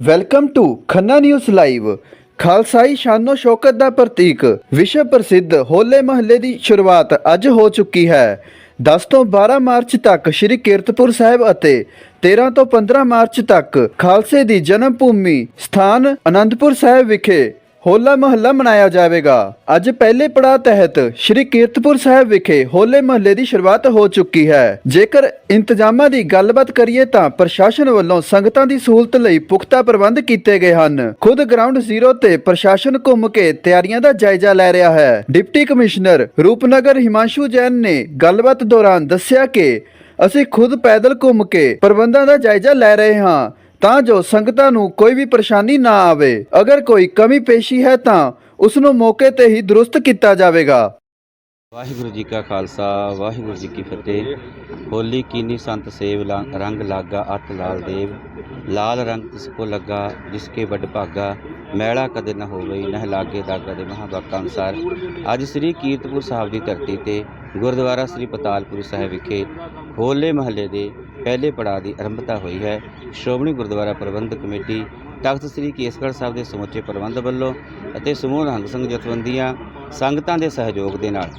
Welcome to Khanna news live ਖਾਲਸਾਈ ਸ਼ਾਨੋ ਸ਼ੌਕਤ ਦਾ ਪ੍ਰਤੀਕ ਵਿਸ਼ਵ ਪ੍ਰਸਿੱਧ ਹੋਲੇ ਮਹੱਲੇ ਦੀ ਸ਼ੁਰੂਆਤ ਅੱਜ ਹੋ ਚੁੱਕੀ ਹੈ 10 ਤੋਂ 12 ਮਾਰਚ ਤੱਕ ਸ੍ਰੀ ਕੀਰਤਪੁਰ ਸਾਹਿਬ ਅਤੇ 13 ਤੋਂ 15 ਮਾਰਚ ਤੱਕ ਖਾਲਸੇ ਦੀ ਜਨਮ ਭੂਮੀ ਸਥਾਨ ਅਨੰਦਪੁਰ ਸਾਹਿਬ ਵਿਖੇ ਹੋਲਾ ਮਹੱਲਾ ਮਨਾਇਆ ਜਾਵੇਗਾ। ਅੱਜ ਪਹਿਲੇ ਪੜਾਅ ਤਹਿਤ ਸ੍ਰੀ ਕੀਰਤਪੁਰ ਸਾਹਿਬ ਵਿਖੇ ਹੋਲੇ ਮਹੱਲੇ ਦੀ ਸ਼ੁਰੂਆਤ ਹੋ ਚੁੱਕੀ ਹੈ। ਜੇਕਰ ਇੰਤਜ਼ਾਮਾਂ ਦੀ ਗੱਲਬਾਤ ਕਰੀਏ ਤਾਂ ਪ੍ਰਸ਼ਾਸਨ ਵੱਲੋਂ ਸੰਗਤਾਂ ਦੀ ਸਹੂਲਤ ਲਈ ਪੁਖਤਾ ਪ੍ਰਬੰਧ ਕੀਤੇ ਗਏ ਹਨ। ਖੁਦ ਗਰਾਊਂਡ ਜ਼ੀਰੋ ਤੇ ਪ੍ਰਸ਼ਾਸਨ ਘੁੰਮ ਕੇ ਤਿਆਰੀਆਂ ਦਾ ਜਾਇਜ਼ਾ ਲੈ ਰਿਹਾ ਹੈ। ਡਿਪਟੀ ਕਮਿਸ਼ਨਰ ਰੂਪਨਗਰ ਹਿਮਾਂਸ਼ੂ ਜੈਨ ਨੇ ਗੱਲਬਾਤ ਦੌਰਾਨ ਦੱਸਿਆ ਕਿ ਅਸੀਂ ਖੁਦ ਪੈਦਲ ਘੁੰਮ ਕੇ ਪ੍ਰਬੰਧਾਂ ਦਾ ਜਾਇਜ਼ਾ ਲੈ ਰਹੇ ਹਾਂ। ਤਾਂ ਜੋ ਸੰਗਤਾਂ ਨੂੰ ਕੋਈ ਵੀ ਪਰੇਸ਼ਾਨੀ ਨਾ ਆਵੇ। ਅਗਰ ਕੋਈ ਕਮੀ ਪੇਸ਼ੀ ਹੈ ਤਾਂ ਉਸ ਨੂੰ ਮੌਕੇ ਤੇ ਹੀ ਦਰੁਸਤ ਕੀਤਾ ਜਾਵੇਗਾ। ਵਾਹਿਗੁਰੂ ਜੀ ਕਾ ਖਾਲਸਾ, ਵਾਹਿਗੁਰੂ ਜੀ ਕੀ ਫਤਿਹ। ਹੋਲੀ ਕੀਨੀ ਸੰਤ ਸੇਵ ਰੰਗ ਲਾਗਾ ਅਤ ਲਾਲ ਦੇਵ। ਲਾਲ ਰੰਗ ਤਿਸ ਕੋ ਲੱਗਾ, ਜਿਸ ਕੇ ਵੱਡ ਭਾਗਾ। ਮੈਲਾ ਕਦੇ ਨ ਹੋਵੇ, ਨਹਿ ਲਾਗੇ ਦਾਗਾ ਦੇ ਮਹਾਵਾਕਾਂ ਅਨੁਸਾਰ। ਅੱਜ ਸ੍ਰੀ ਕੀਰਤਪੁਰ ਸਾਹਿਬ ਦੀ ਧਰਤੀ ਤੇ ਗੁਰਦੁਆਰਾ ਸ੍ਰੀ ਪਤਾਲਪੁਰ ਸਾਹਿਬ ਵਿਖੇ ਹੋਲੇ ਮਹੱਲੇ ਦੇ ਪਹਿਲੇ ਪੜਾਅ ਦੀ ਆਰੰਭਤਾ ਹੋਈ ਹੈ। ਸ਼੍ਰੋਮਣੀ ਗੁਰਦੁਆਰਾ ਪ੍ਰਬੰਧਕ ਕਮੇਟੀ ਤਖਤ ਸ੍ਰੀ ਕੇਸਗੜ੍ਹ ਸਾਹਿਬ ਦੇ ਸਮੁੱਚੇ ਪ੍ਰਬੰਧ ਵੱਲੋਂ ਅਤੇ ਸਮੂਹ ਨਿਹੰਗ ਸਿੰਘ ਜਥੇਬੰਦੀਆਂ ਸੰਗਤਾਂ ਦੇ ਸਹਿਯੋਗ ਦੇ ਨਾਲ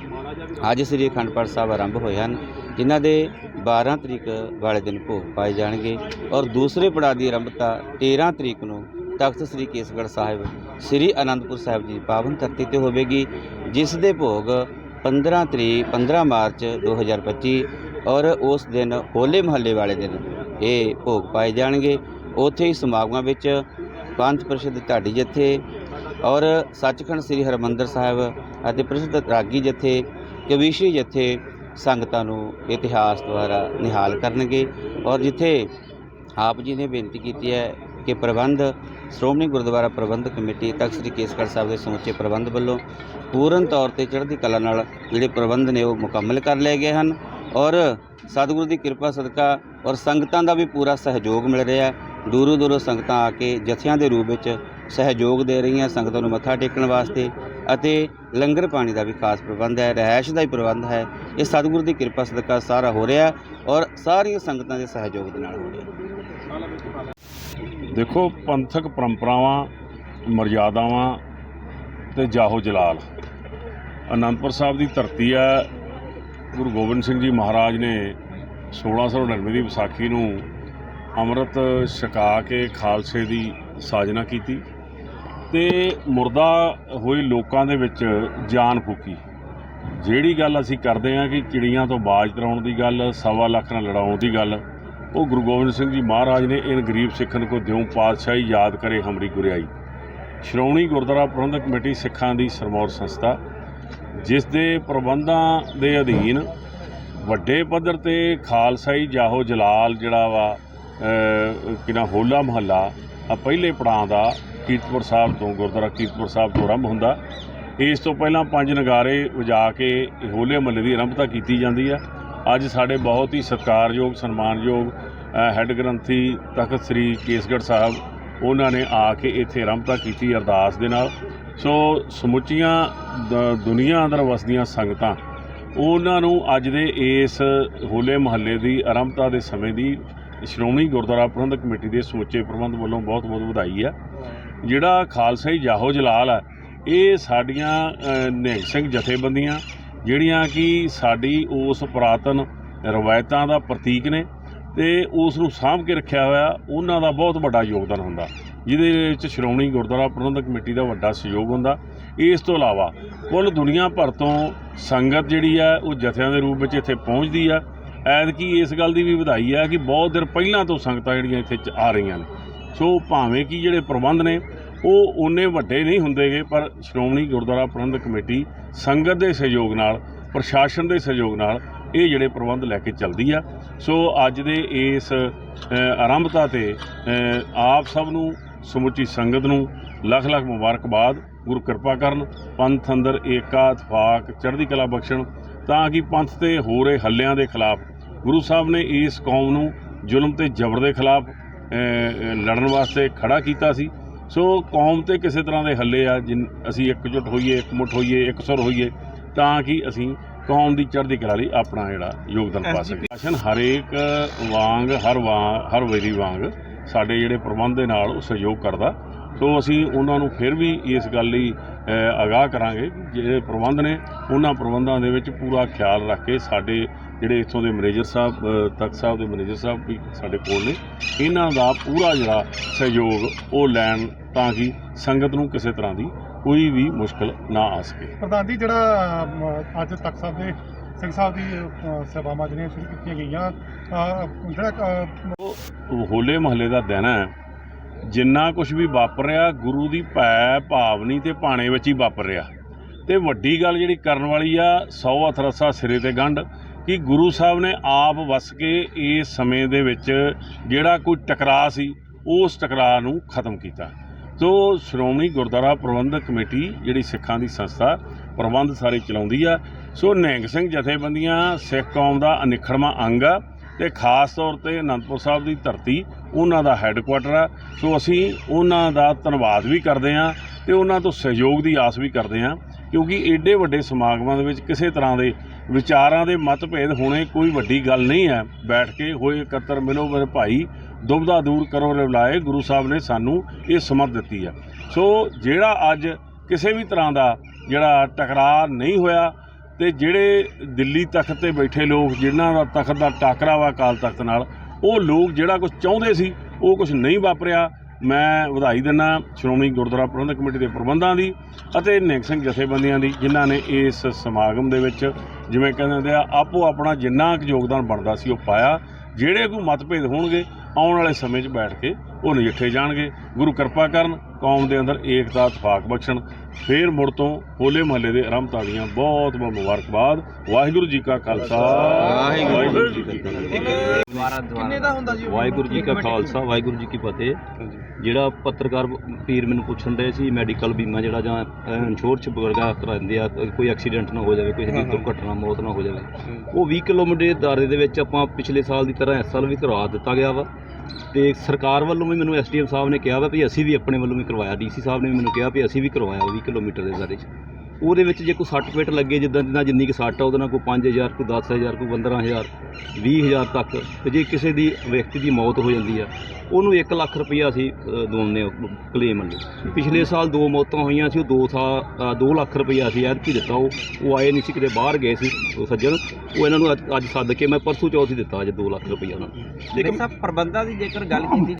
ਅੱਜ ਸ੍ਰੀ ਅਖੰਡ ਪਾਠ ਸਾਹਿਬ ਆਰੰਭ ਹੋਏ ਹਨ, ਜਿਨ੍ਹਾਂ ਦੇ 12 ਤਰੀਕ ਵਾਲੇ ਦਿਨ ਭੋਗ ਪਾਏ ਜਾਣਗੇ ਔਰ ਦੂਸਰੇ ਪੜਾਅ ਦੀ ਆਰੰਭਤਾ 13 ਤਰੀਕ ਨੂੰ ਤਖਤ ਸ੍ਰੀ ਕੇਸਗੜ੍ਹ ਸਾਹਿਬ, ਸ੍ਰੀ ਅਨੰਦਪੁਰ ਸਾਹਿਬ ਦੀ ਪਾਵਨ ਧਰਤੀ ਤੇ ਹੋਵੇਗੀ, ਜਿਸ ਦੇ ਭੋਗ 15 ਤਰੀਕ 15 ਮਾਰਚ 2025 ਔਰ ਉਸ ਦਿਨ ਹੋਲੇ ਮਹੱਲੇ ਵਾਲੇ ਦਿਨ ਇਹ ਭੋਗ ਪਾਏ ਜਾਣਗੇ। ਉੱਥੇ ਹੀ ਸਮਾਗਮਾਂ ਵਿੱਚ ਪੰਥ ਪ੍ਰਸਿੱਧ ਢਾਡੀ ਜਥੇ ਔਰ ਸੱਚਖੰਡ ਸ੍ਰੀ ਹਰਿਮੰਦਰ ਸਾਹਿਬ ਅਤੇ ਪ੍ਰਸਿੱਧ ਰਾਗੀ ਜਥੇ ਕਵੀਸ਼ੀ ਜਥੇ ਸੰਗਤਾਂ ਨੂੰ ਇਤਿਹਾਸ ਦੁਆਰਾ ਨਿਹਾਲ ਕਰਨਗੇ। ਔਰ ਜਿੱਥੇ ਆਪ ਜੀ ਨੇ ਬੇਨਤੀ ਕੀਤੀ ਹੈ ਕਿ ਪ੍ਰਬੰਧ, ਸ਼੍ਰੋਮਣੀ ਗੁਰਦੁਆਰਾ ਪ੍ਰਬੰਧਕ ਕਮੇਟੀ ਤਖਤ ਸ੍ਰੀ ਕੇਸਗੜ੍ਹ ਸਾਹਿਬ ਦੇ ਸਮੁੱਚੇ ਪ੍ਰਬੰਧ ਵੱਲੋਂ ਪੂਰਨ ਤੌਰ ਤੇ ਚੜ੍ਹਦੀ ਕਲਾ ਨਾਲ ਜਿਹੜੇ ਪ੍ਰਬੰਧ ਨੇ ਉਹ ਮੁਕੰਮਲ ਕਰ ਲਏ ਗਏ ਹਨ। ਔਰ ਸਤਿਗੁਰੂ ਦੀ ਕਿਰਪਾ, ਸਦਕਾ ਔਰ ਸੰਗਤਾਂ ਦਾ ਵੀ ਪੂਰਾ ਸਹਿਯੋਗ ਮਿਲ ਰਿਹਾ ਦੂਰੋਂ ਦੂਰੋਂ ਸੰਗਤਾਂ ਆ ਕੇ ਜਥਿਆਂ ਦੇ ਰੂਪ ਵਿੱਚ ਸਹਿਯੋਗ ਦੇ ਰਹੀਆਂ ਸੰਗਤਾਂ ਨੂੰ ਮੱਥਾ ਟੇਕਣ ਵਾਸਤੇ ਅਤੇ ਲੰਗਰ ਪਾਣੀ ਦਾ ਵੀ ਖਾਸ ਪ੍ਰਬੰਧ ਹੈ ਰਹਿائش ਦਾ ਵੀ ਪ੍ਰਬੰਧ ਹੈ। ਇਹ ਸਤਿਗੁਰੂ ਦੀ ਕਿਰਪਾ, ਸਦਕਾ ਸਾਰਾ ਹੋ ਰਿਹਾ ਔਰ ਸਾਰੀਆਂ ਸੰਗਤਾਂ ਦੇ ਸਹਿਯੋਗ ਦੇ ਨਾਲ ਹੋ ਰਿਹਾ। ਦੇਖੋ, ਪੰਥਕ ਪਰੰਪਰਾਵਾਂ ਮਰਜ਼ਾਦਾਵਾਂ ਤੇ ਜਾਹੋ ਜਲਾਲ। ਅਨੰਦਪੁਰ ਸਾਹਿਬ ਦੀ ਧਰਤੀ ਹੈ ਗੁਰੂ ਗੋਬਿੰਦ ਸਿੰਘ ਜੀ ਮਹਾਰਾਜ ਨੇ 1699 ਦੀ ਵਿਸਾਖੀ ਨੂੰ ਅੰਮ੍ਰਿਤ ਛਕਾ ਕੇ ਖਾਲਸੇ ਦੀ ਸਾਜਨਾ ਕੀਤੀ ਤੇ ਮੁਰਦਾ ਹੋਈ ਲੋਕਾਂ ਦੇ ਵਿੱਚ ਜਾਨ ਫੂਕੀ। ਜਿਹੜੀ ਗੱਲ ਅਸੀਂ ਕਰਦੇ ਹਾਂ ਕਿ ਚਿੜੀਆਂ ਤੋਂ ਬਾਜ ਤਰਾਉਣ ਦੀ ਗੱਲ, ਸਵਾ ਲੱਖ ਨਾਲ ਲੜਾਉਣ ਦੀ ਗੱਲ, ਉਹ ਗੁਰੂ ਗੋਬਿੰਦ ਸਿੰਘ ਜੀ ਮਹਾਰਾਜ ਨੇ ਇਨ ਗਰੀਬ ਸਿੱਖਨ ਕੋ ਦਿਉ ਪਾਤਸ਼ਾਹੀ ਯਾਦ ਕਰੇ ਹਮਰੀ ਗੁਰਿਆਈ। ਸ਼੍ਰੋਮਣੀ ਗੁਰਦੁਆਰਾ ਪ੍ਰਬੰਧਕ ਕਮੇਟੀ ਸਿੱਖਾਂ ਦੀ ਸਰਮੌਰ ਸੰਸਥਾ ਜਿਸ ਦੇ ਪ੍ਰਬੰਧਾਂ ਦੇ ਅਧੀਨ ਵੱਡੇ ਪੱਧਰ ਤੇ ਖਾਲਸਾਈ ਜਾਹੋ ਜਲਾਲ ਜਿਹੜਾ ਵਾ ਅਹ, ਕਿਨਾ ਹੋਲਾ ਮਹੱਲਾ ਆ ਪਹਿਲੇ ਪੜਾਂ ਦਾ ਕੀਰਤਪੁਰ ਸਾਹਿਬ ਤੋਂ ਗੁਰਦੁਆਰਾ ਕੀਰਤਪੁਰ ਸਾਹਿਬ ਤੋਂ ਆਰੰਭ ਹੁੰਦਾ। ਇਸ ਤੋਂ ਪਹਿਲਾਂ ਪੰਜ ਨਗਾਰੇ ਵਜਾ ਕੇ ਹੋਲੇ ਮਹੱਲੇ ਦੀ ਆਰੰਭਤਾ ਕੀਤੀ ਜਾਂਦੀ ਆ। ਅੱਜ ਸਾਡੇ ਬਹੁਤ ਹੀ ਸਤਿਕਾਰਯੋਗ ਸਨਮਾਨਯੋਗ ਹੈੱਡ ਗ੍ਰੰਥੀ ਤਖਤ ਸ੍ਰੀ ਕੇਸਗੜ੍ਹ ਸਾਹਿਬ ਉਹਨਾਂ ਨੇ ਆ ਕੇ ਇੱਥੇ ਆਰੰਭਤਾ ਕੀਤੀ ਅਰਦਾਸ ਦੇ ਨਾਲ। ਸੋ ਸਮੁੱਚੀਆਂ ਦੁਨੀਆ ਅੰਦਰ ਵਸਦੀਆਂ ਸੰਗਤਾਂ ਉਹਨਾਂ ਨੂੰ ਅੱਜ ਦੇ ਇਸ ਹੋਲੇ ਮਹੱਲੇ ਦੀ ਆਰੰਭਤਾ ਦੇ ਸਮੇਂ ਦੀ ਸ਼੍ਰੋਮਣੀ ਗੁਰਦੁਆਰਾ ਪ੍ਰਬੰਧਕ ਕਮੇਟੀ ਦੇ ਸਮੁੱਚੇ ਪ੍ਰਬੰਧ ਵੱਲੋਂ ਬਹੁਤ ਬਹੁਤ ਵਧਾਈ ਹੈ। ਜਿਹੜਾ ਖਾਲਸਾਈ ਜਾਹੋ ਜਲਾਲ ਹੈ ਇਹ ਸਾਡੀਆਂ ਅ, ਨਿਹੰਗ ਸਿੰਘ ਜਥੇਬੰਦੀਆਂ ਜਿਹੜੀਆਂ ਕਿ ਸਾਡੀ ਉਸ ਪੁਰਾਤਨ ਰਵਾਇਤਾਂ ਦਾ ਪ੍ਰਤੀਕ ਨੇ ਤੇ ਉਸ ਨੂੰ ਸਾਂਭ ਕੇ ਰੱਖਿਆ ਹੋਇਆ ਉਹਨਾਂ ਦਾ ਬਹੁਤ ਵੱਡਾ ਯੋਗਦਾਨ ਹੁੰਦਾ। ਜਿਹਦੇ ਵਿੱਚ ਸ਼੍ਰੋਮਣੀ ਗੁਰਦੁਆਰਾ ਪ੍ਰਬੰਧਕ ਕਮੇਟੀ ਦਾ ਵੱਡਾ ਸਹਿਯੋਗ ਹੁੰਦਾ। ਇਸ ਤੋਂ ਇਲਾਵਾ ਕੁੱਲ ਦੁਨੀਆ ਭਰ ਤੋਂ ਸੰਗਤ ਜਿਹੜੀ ਆ, ਉਹ ਜਥਿਆਂ ਦੇ ਰੂਪ ਵਿੱਚ ਇੱਥੇ ਪਹੁੰਚਦੀ ਆ। ਐਤਕੀ ਇਸ ਗੱਲ ਦੀ ਵੀ ਵਧਾਈ ਆ ਕਿ ਬਹੁਤ ਦਿਨ ਪਹਿਲਾਂ ਤੋਂ ਸੰਗਤਾਂ ਜਿਹੜੀਆਂ ਇੱਥੇ ਚ- ਆ ਰਹੀਆਂ ਨੇ। ਸੋ ਭਾਵੇਂ ਕਿ ਜਿਹੜੇ ਪ੍ਰਬੰਧ ਨੇ, ਉਹ ਉਹਨੇ ਵੱਡੇ ਨਹੀਂ ਹੁੰਦੇਗੇ ਪਰ ਸ਼੍ਰੋਮਣੀ ਗੁਰਦੁਆਰਾ ਪ੍ਰਬੰਧਕ ਕਮੇਟੀ ਸੰਗਤ ਦੇ ਸਹਿਯੋਗ ਨਾਲ, ਪ੍ਰਸ਼ਾਸਨ ਦੇ ਸਹਿਯੋਗ ਨਾਲ ਇਹ ਜਿਹੜੇ ਪ੍ਰਬੰਧ ਲੈ ਕੇ ਚੱਲਦੀ ਆ। ਸੋ ਅੱਜ ਦੇ ਇਸ ਆਰੰਭਤਾ ਤੇ ਆਪ ਸਭ ਨੂੰ ਸਮੁੱਚੀ ਸੰਗਤ ਨੂੰ ਲੱਖ ਲੱਖ ਮੁਬਾਰਕਬਾਦ ਗੁਰੂ ਕਿਰਪਾ ਕਰਨ ਪੰਥ ਅੰਦਰ ਏਕਾ ਇਤਫਾਕ ਚੜ੍ਹਦੀ ਕਲਾ ਬਖਸ਼ਣ ਤਾਂ ਕਿ ਪੰਥ ਤੇ ਹੋ ਰਹੇ ਹੱਲਿਆਂ ਦੇ ਖਿਲਾਫ ਗੁਰੂ ਸਾਹਿਬ ਨੇ ਇਸ ਕੌਮ ਨੂੰ ਜ਼ੁਲਮ ਤੇ ਜ਼ਬਰ ਦੇ ਖਿਲਾਫ ਲੜਨ ਵਾਸਤੇ ਖੜਾ ਕੀਤਾ ਸੀ। ਸੋ ਕੌਮ ਤੇ ਕਿਸੇ ਤਰ੍ਹਾਂ ਦੇ ਹੱਲੇ ਆ ਜਿਨ ਅਸੀਂ ਇਕਜੁੱਟ ਹੋਈਏ ਇਕਮੁੱਠ ਹੋਈਏ ਇਕਸੁਰ ਹੋਈਏ ਤਾਂ ਕਿ ਅਸੀਂ ਕੌਮ ਦੀ ਚੜ੍ਹਦੀ ਕਲਾ ਲਈ ਆਪਣਾ ਜਿਹੜਾ ਯੋਗਦਾਨ ਪਾ ਸਕੀਏ। ਹਰੇਕ ਵਾਂਗ ਹਰ ਵਾਂ ਹਰ ਵੇਰੀ ਵਾਂਗ ਸਾਡੇ ਜਿਹੜੇ ਪ੍ਰਬੰਧ ਦੇ ਨਾਲ ਉਹ ਸਹਿਯੋਗ ਕਰਦਾ। ਸੋ ਅਸੀਂ ਉਹਨਾਂ ਨੂੰ ਫਿਰ ਵੀ ਇਸ ਗੱਲ ਲਈ ਆਗਾਹ ਕਰਾਂਗੇ। ਜਿਹੜੇ ਪ੍ਰਬੰਧ ਨੇ, ਉਹਨਾਂ ਪ੍ਰਬੰਧਾਂ ਦੇ ਵਿੱਚ ਪੂਰਾ ਖਿਆਲ ਰੱਖ ਕੇ ਸਾਡੇ ਜਿਹੜੇ ਇੱਥੋਂ ਦੇ ਮੈਨੇਜਰ ਸਾਹਿਬ ਤਖਤ ਸਾਹਿਬ ਦੇ ਮੈਨੇਜਰ ਸਾਹਿਬ ਵੀ ਸਾਡੇ ਕੋਲ ਨੇ, ਇਹਨਾਂ ਦਾ ਪੂਰਾ ਜਿਹੜਾ ਸਹਿਯੋਗ ਉਹ ਲੈਣ ਤਾਂ ਕਿ ਸੰਗਤ ਨੂੰ ਕਿਸੇ ਤਰ੍ਹਾਂ ਦੀ ਕੋਈ ਵੀ ਮੁਸ਼ਕਲ ਨਾ ਆ ਸਕੇ। ਪ੍ਰਧਾਨ ਜੀ, ਜਿਹੜਾ ਅੱਜ ਤਖ਼ਤ ਸਾਹਿਬ ਦੇ ਸਿੰਘ ਸਾਹਿਬ ਦੀ ਸੇਵਾਵਾਂ ਜਿਹੜੀਆਂ ਸ਼ੁਰੂ ਕੀਤੀਆਂ ਗਈਆਂ ਜਿਹੜਾ ਹੋਲੇ ਮਹੱਲੇ ਦਾ ਦਿਨ ਹੈ। ਜਿੰਨਾ ਕੁਝ ਵੀ ਵਾਪਰ ਰਿਹਾ, ਗੁਰੂ ਦੀ ਭੈ ਭਾਵਨੀ ਤੇ ਭਾਣੇ ਵਿੱਚ ਹੀ ਵਾਪਰ ਰਿਹਾ। ਤੇ ਵੱਡੀ ਗੱਲ ਜਿਹੜੀ ਕਰਨ ਵਾਲੀ ਆ 100 ਅਥਰਸਾ ਸਿਰੇ ਤੇ ਗੰਢ, ਕਿ ਗੁਰੂ ਸਾਹਿਬ ਨੇ ਆਪ ਵਸ ਕੇ ਇਸ ਸਮੇਂ ਦੇ ਵਿੱਚ ਜਿਹੜਾ ਕੋਈ ਟਕਰਾਅ ਸੀ, ਉਸ ਟਕਰਾਅ ਨੂੰ ਖਤਮ ਕੀਤਾ। ਸੋ ਸ਼੍ਰੋਮਣੀ ਗੁਰਦੁਆਰਾ ਪ੍ਰਬੰਧਕ ਕਮੇਟੀ, ਜਿਹੜੀ ਸਿੱਖਾਂ ਦੀ ਸੰਸਥਾ, ਪ੍ਰਬੰਧ ਸਾਰੇ ਚਲਾਉਂਦੀ ਆ। ਸੋ ਨਿਹੰਗ ਸਿੰਘ ਜਥੇਬੰਦੀਆਂ, ਸਿੱਖ ਕੌਮ ਦਾ ਅਨਿਖੜਵਾਂ ਅੰਗ ਆ। ਤੇ ਖਾਸ ਤੌਰ ਤੇ ਅਨੰਦਪੁਰ ਸਾਹਿਬ ਦੀ ਧਰਤੀ ਉਹਨਾਂ ਦਾ ਹੈੱਡਕੁਆਟਰ ਆ। ਸੋ ਅਸੀਂ ਉਹਨਾਂ ਦਾ ਧੰਨਵਾਦ ਵੀ ਕਰਦੇ ਹਾਂ ਤੇ ਉਹਨਾਂ ਤੋਂ ਸਹਿਯੋਗ ਦੀ ਆਸ ਵੀ ਕਰਦੇ ਹਾਂ, ਕਿਉਂਕਿ ਏਡੇ ਵੱਡੇ ਸਮਾਗਮਾਂ ਦੇ ਵਿੱਚ ਕਿਸੇ ਤਰ੍ਹਾਂ ਦੇ ਵਿਚਾਰਾਂ ਦੇ ਮਤਭੇਦ ਹੋਣੇ ਕੋਈ ਵੱਡੀ ਗੱਲ ਨਹੀਂ ਹੈ। ਬੈਠ ਕੇ ਹੋਏ ਇਕੱਤਰ ਮਿਲੋ ਮੇਰੇ ਭਾਈ ਦੁਬਦਾ ਦੂਰ ਕਰੋ ਰਿਵਲਾਏ, ਗੁਰੂ ਸਾਹਿਬ ਨੇ ਸਾਨੂੰ ਇਹ ਸਮਝ ਦਿੱਤੀ ਹੈ। ਸੋ ਜਿਹੜਾ ਅੱਜ ਕਿਸੇ ਵੀ ਤਰ੍ਹਾਂ ਦਾ ਜਿਹੜਾ ਟਕਰਾਅ ਨਹੀਂ ਹੋਇਆ ਤੇ ਜਿਹੜੇ ਦਿੱਲੀ ਤਖਤ ਤੇ ਬੈਠੇ ਲੋਕ ਜਿਨ੍ਹਾਂ ਦਾ ਤਖਤ ਦਾ ਟਾਕਰਾ ਵਾ ਅਕਾਲ ਤਖਤ ਨਾਲ, ਉਹ ਲੋਕ ਜਿਹੜਾ ਕੁਝ ਚਾਹੁੰਦੇ ਸੀ, ਉਹ ਕੁਝ ਨਹੀਂ ਵਾਪਰਿਆ। ਮੈਂ ਵਧਾਈ ਦਿੰਦਾ ਸ਼੍ਰੋਮਣੀ ਗੁਰਦੁਆਰਾ ਪ੍ਰਬੰਧਕ ਕਮੇਟੀ ਦੇ ਪ੍ਰਬੰਧਾਂ ਦੀ ਅਤੇ ਨਿਹੰਗ ਸਿੰਘ ਜਥੇਬੰਦੀਆਂ ਦੀ, ਜਿਨ੍ਹਾਂ ਨੇ ਇਸ ਸਮਾਗਮ ਦੇ ਵਿੱਚ ਜਿਵੇਂ ਕਹਿੰਦੇ ਹੁੰਦੇ ਆ, ਆਪੋ ਆਪਣਾ ਜਿੰਨਾ ਕੁ ਯੋਗਦਾਨ ਬਣਦਾ ਸੀ, ਉਹ ਪਾਇਆ। ਜਿਹੜੇ ਕੋਈ ਮਤਭੇਦ ਹੋਣਗੇ, ਆਉਣ ਵਾਲੇ ਸਮੇਂ 'ਚ ਬੈਠ ਕੇ ਉਹ ਨਜਿੱਠੇ ਜਾਣਗੇ। ਗੁਰੂ ਕਿਰਪਾ ਕਰਨ, ਕੌਮ ਦੇ ਅੰਦਰ ਏਕਤਾ, ਇਤਫਾਕ ਬਖਸ਼ਣ ਫੇਰ ਮੁੜ ਤੋਂ ਹੋਲੇ ਮਹੱਲੇ ਦੇ ਆਰੰਭਤਾ ਦੀਆਂ ਬਹੁਤ ਬਹੁਤ ਮੁਬਾਰਕਬਾਦ। ਵਾਹਿਗੁਰੂ ਜੀ ਕਾ ਖਾਲਸਾ। ਵਾਹਿਗੁਰੂ ਜੀ ਕੀ ਫਤਿਹ। ਵਾਹਿਗੁਰੂ ਜੀ ਕਾ ਖਾਲਸਾ ਵਾਹਿਗੁਰੂ ਜੀ ਕੀ ਫਤਿਹ। ਜਿਹੜਾ ਪੱਤਰਕਾਰ ਵੀਰ ਮੈਨੂੰ ਪੁੱਛਣ ਦੇ ਸੀ ਮੈਡੀਕਲ ਬੀਮਾ ਜਿਹੜਾ ਜਾਂ ਇੰਸ਼ੋਰੈਂਸ ਵਗੈਰਾ ਕਰਾਉਂਦੇ ਆ ਕੋਈ ਐਕਸੀਡੈਂਟ ਨਾ ਹੋ ਜਾਵੇ ਕੋਈ ਦੀ ਦੁਰਘਟਨਾ ਮੌਤ ਨਾ ਹੋ ਜਾਵੇ। ਉਹ 20 ਕਿਲੋਮੀਟਰ ਦੇ ਦਾਇਰੇ ਦੇ ਵਿੱਚ ਆਪਾਂ ਪਿਛਲੇ ਸਾਲ ਦੀ ਤਰ੍ਹਾਂ ਇਸ ਸਾਲ ਵੀ ਕਰਵਾ ਦਿੱਤਾ ਗਿਆ ਵਾ। ਤੇ ਸਰਕਾਰ ਵੱਲੋਂ ਵੀ ਮੈਨੂੰ ਐਸਡੀਐਮ ਸਾਹਿਬ ਨੇ ਕਿਹਾ ਵਾ ਵੀ ਅਸੀਂ ਵੀ ਆਪਣੇ ਵੱਲੋਂ ਵੀ ਕਰਵਾਇਆ ਡੀਸੀ ਸਾਹਿਬ ਨੇ ਵੀ ਮੈਨੂੰ ਕਿਹਾ ਵੀ ਅਸੀਂ ਵੀ ਕਰਵਾਇਆ 20 ਕਿਲੋਮੀਟਰ ਦੇ ਦਾਇਰੇ 'ਚ। ਉਹਦੇ ਵਿੱਚ ਜੇ ਕੋਈ ਸੱਟ ਪੇਟ ਲੱਗੇ, ਜਿੱਦਾਂ ਜਿੱਦਾਂ ਜਿੰਨੀ ਕੁ ਸੱਟ ਆ, ਉਹਦੇ ਨਾਲ ਕੋਈ 5000 ਕੋਈ 10000 ਕੋਈ 15000 20000 ਤੱਕ ਤੇ ਜੇ ਕਿਸੇ ਦੀ ਵਿਅਕਤੀ ਦੀ ਮੌਤ ਹੋ ਜਾਂਦੀ ਆ, ਉਹਨੂੰ 1 ਲੱਖ ਰੁਪਈਆ ਅਸੀਂ ਦਵਾਉਂਦੇ ਹਾਂ ਕਲੇਮ ਨੂੰ ਪਿਛਲੇ ਸਾਲ ਦੋ ਮੌਤਾਂ ਹੋਈਆਂ ਸੀ, ਉਹ 2 ਸਾਲ 2 ਲੱਖ ਰੁਪਈਆ ਅਸੀਂ ਐਤਕੀ ਦਿੱਤਾ, ਉਹ ਉਹ ਆਏ ਨਹੀਂ ਸੀ, ਕਿਤੇ ਬਾਹਰ ਗਏ ਸੀ, ਉਹ ਸੱਜਣ। ਉਹ ਇਹਨਾਂ ਨੂੰ ਅੱਜ- ਅੱਜ ਸੱਦ ਕੇ ਮੈਂ ਪਰਸੋਂ ਚੌਥ ਹੀ ਦਿੱਤਾ, ਅੱਜ 2 ਲੱਖ ਰੁਪਈਆ ਉਹਨਾਂ ਨੂੰ। ਲੇਕਿਨ ਪ੍ਰਬੰਧਾਂ ਦੀ ਜੇਕਰ ਗੱਲ ਕੀਤੀ